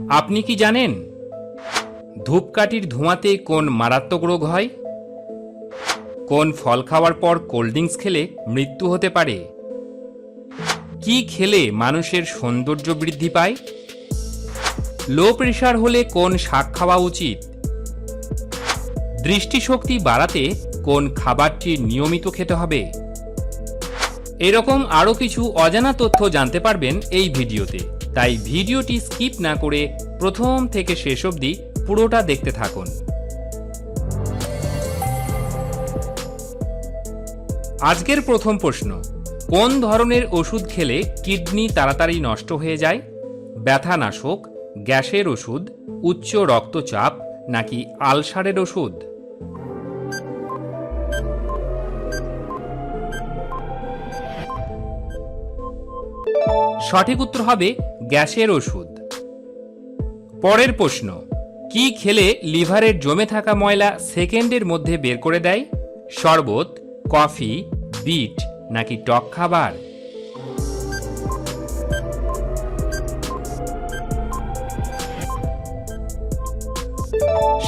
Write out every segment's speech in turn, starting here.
আপনি কি জানেন? ধূপকাঠির ধোঁয়াতে কোন মারাত্মক রোগ হয়? কোন ফল খাওয়ার পর কোল্ড ড্রিঙ্কস খেলে মৃত্যু হতে পারে? কি খেলে মানুষের সৌন্দর্য বৃদ্ধি পায়? লো প্রেশার হলে কোন শাক খাওয়া উচিত? দৃষ্টিশক্তি বাড়াতে কোন খাবারটি নিয়মিত খেতে হবে? এরকম আরও কিছু অজানা তথ্য জানতে পারবেন এই ভিডিওতে। তাই ভিডিওটি স্কিপ না করে প্রথম থেকে শেষ অবধি পুরোটা দেখতে থাকুন। আজকের প্রথম প্রশ্ন, কোন ধরনের ওষুধ খেলে কিডনি তাড়াতাড়ি নষ্ট হয়ে যায়? ব্যথানাশক, গ্যাসের ওষুধ, উচ্চ রক্তচাপ, নাকি আলসারের ওষুধ? সঠিক উত্তর হবে গ্যাসের ওষুধ। পরের প্রশ্ন, কি খেলে লিভারের জমে থাকা ময়লা সেকেন্ডের মধ্যে বের করে দেয়? শরবত, কফি, বিট নাকি টক খাবার?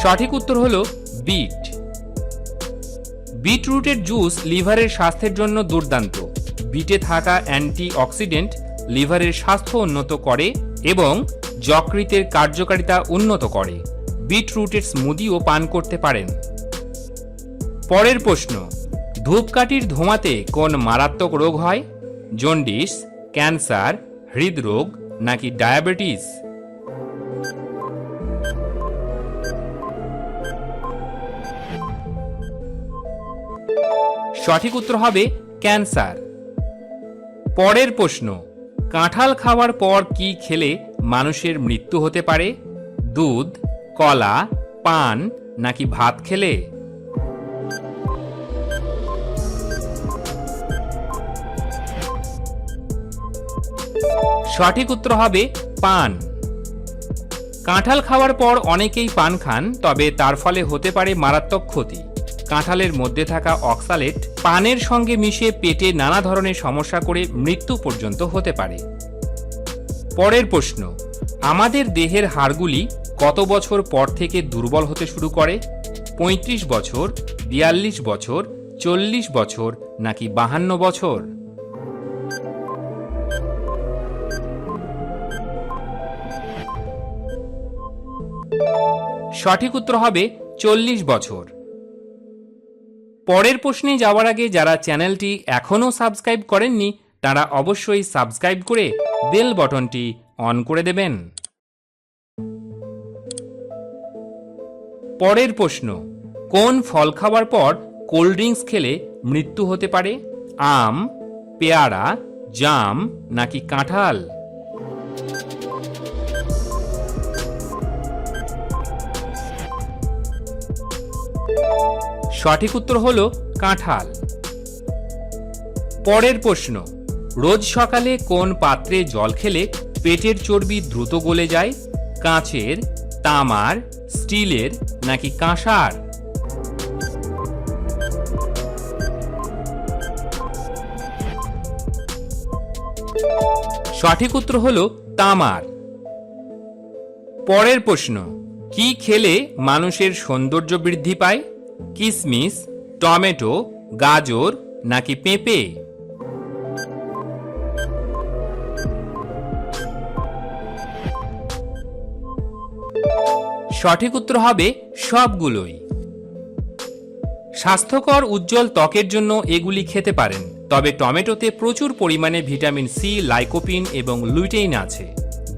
সঠিক উত্তর হল বিট। বিটরুটের জুস লিভারের স্বাস্থ্যের জন্য দুর্দান্ত। বিটে থাকা অ্যান্টি অক্সিডেন্ট লিভারের স্বাস্থ্য উন্নত করে এবং যকৃতের কার্যকারিতা উন্নত করে। বিটরুটের স্মুদিও পান করতে পারেন। পরের প্রশ্ন, ধূপকাঠির ধোঁয়াতে কোন মারাত্মক রোগ হয়? জন্ডিস, ক্যান্সার, হৃদরোগ নাকি ডায়াবেটিস? সঠিক উত্তর হবে ক্যান্সার। পরের প্রশ্ন কাঁঠাল খাওয়ার পর কি খেলে মানুষের মৃত্যু হতে পারে? দুধ, কলা, পান নাকি ভাত খেলে? সঠিক উত্তর হবে পান। কাঁঠাল খাওয়ার পর অনেকেই পান খান, তবে তার ফলে হতে পারে মারাত্মক ক্ষতি। কাঁঠালের মধ্যে থাকা অক্সালেট পানের সঙ্গে মিশে পেটে নানা ধরনের সমস্যা করে মৃত্যু পর্যন্ত হতে পারে। পরের প্রশ্ন, আমাদের দেহের হাড়গুলি কত বছর পর থেকে দুর্বল হতে শুরু করে? ৩৫ বছর, বিয়াল্লিশ বছর, চল্লিশ বছর, নাকি বাহান্ন বছর? সঠিক উত্তর হবে চল্লিশ বছর। পরের প্রশ্নে যাওয়ার আগে যারা চ্যানেলটি এখনও সাবস্ক্রাইব করেননি, তারা অবশ্যই সাবস্ক্রাইব করে বেল বটনটি অন করে দেবেন। পরের প্রশ্ন, কোন ফল খাওয়ার পর কোল্ড ড্রিঙ্কস খেলে মৃত্যু হতে পারে? আম, পেয়ারা, জাম নাকি কাঁঠাল? সঠিক উত্তর হল কাঁঠাল। পরের প্রশ্ন, রোজ সকালে কোন পাত্রে জল খেলে পেটের চর্বি দ্রুত গলে যায়? কাঁচের, তামার, স্টিলের নাকি কাঁসার? সঠিক উত্তর হল তামার। পরের প্রশ্ন, কি খেলে মানুষের সৌন্দর্য বৃদ্ধি পায়? কিসমিস, টমেটো, গাজর নাকি পেঁপে? সঠিক উত্তর হবে সবগুলোই। স্বাস্থ্যকর উজ্জ্বল ত্বকের জন্য এগুলি খেতে পারেন, তবে টমেটোতে প্রচুর পরিমাণে ভিটামিন সি, লাইকোপিন এবং লুটেইন আছে।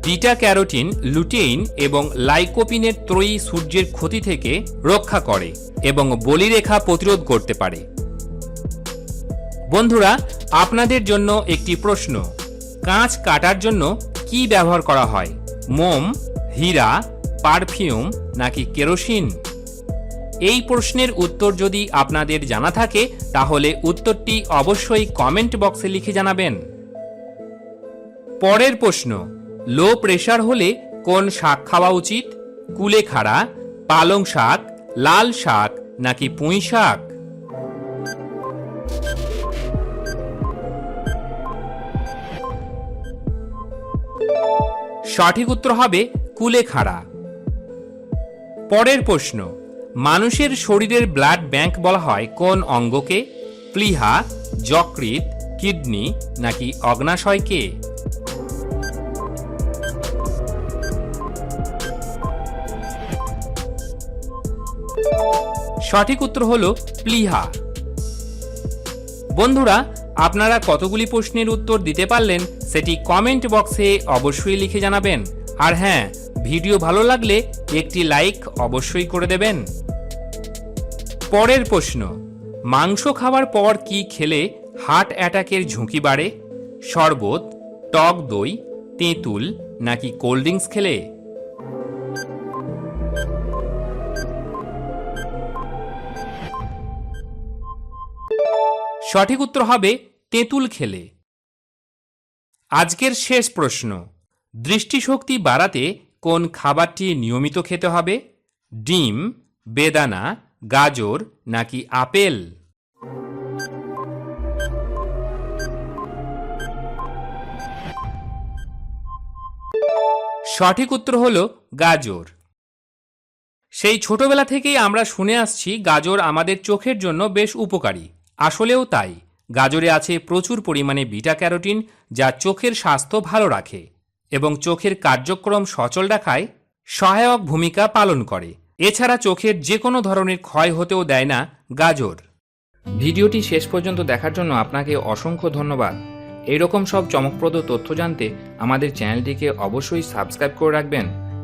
বিটা ক্যারোটিন, লুটেইন এবং লাইকোপিনের ত্রয়ী সূর্যের ক্ষতি থেকে রক্ষা করে। এবং বলিরেখা প্রতিরোধ করতে পারে। বন্ধুরা, আপনাদের জন্য একটি প্রশ্ন। কাঁচ কাটার জন্য কি ব্যবহার করা হয়? মোম, হীরা, পারফিউম নাকি কেরোসিন? এই প্রশ্নের উত্তর যদি আপনাদের জানা থাকে, তাহলে উত্তরটি অবশ্যই কমেন্ট বক্সে লিখে জানাবেন। পরের প্রশ্ন, লো প্রেশার হলে কোন শাক খাওয়া উচিত? কুলেখাড়া, পালং শাক লাল শাক নাকি পুঁই শাক? সঠিক উত্তর হবে কুলেখাড়া। পরের প্রশ্ন, মানুষের শরীরের ব্লাড ব্যাংক বলা হয় কোন অঙ্গকে? প্লিহা যকৃত কিডনি নাকি অগ্নাশয়কে সঠিক উত্তর হল প্লিহা। বন্ধুরা, আপনারা কতগুলি প্রশ্নের উত্তর দিতে পারলেন সেটি কমেন্ট বক্সে অবশ্যই লিখে জানাবেন। আর হ্যাঁ ভিডিও ভালো লাগলে একটি লাইক অবশ্যই করে দেবেন। পরের প্রশ্ন, মাংস খাওয়ার পর কি খেলে হার্ট অ্যাটাকের ঝুঁকি বাড়ে? শরবত, টক দই, তেঁতুল নাকি কোল্ড ড্রিঙ্কস খেলে? সঠিক উত্তর হবে তেঁতুল খেলে। আজকের শেষ প্রশ্ন। দৃষ্টিশক্তি বাড়াতে কোন খাবারটি নিয়মিত খেতে হবে? ডিম, বেদানা, গাজর নাকি আপেল? সঠিক উত্তর হল গাজর। সেই ছোটবেলা থেকেই আমরা শুনে আসছি গাজর আমাদের চোখের জন্য বেশ উপকারী। আসলেও তাই। গাজরে আছে প্রচুর পরিমাণে বিটা ক্যারোটিন যা চোখের স্বাস্থ্য ভালো রাখে এবং চোখের কার্যক্রম সচল রাখায় সহায়ক ভূমিকা পালন করে। এছাড়া চোখের যে কোনো ধরনের ক্ষয় হতেও দেয় না গাজর। ভিডিওটি শেষ পর্যন্ত দেখার জন্য আপনাকে অসংখ্য ধন্যবাদ। এরকম সব চমকপ্রদ তথ্য জানতে আমাদের চ্যানেলটিকে অবশ্যই সাবস্ক্রাইব করে রাখবেন।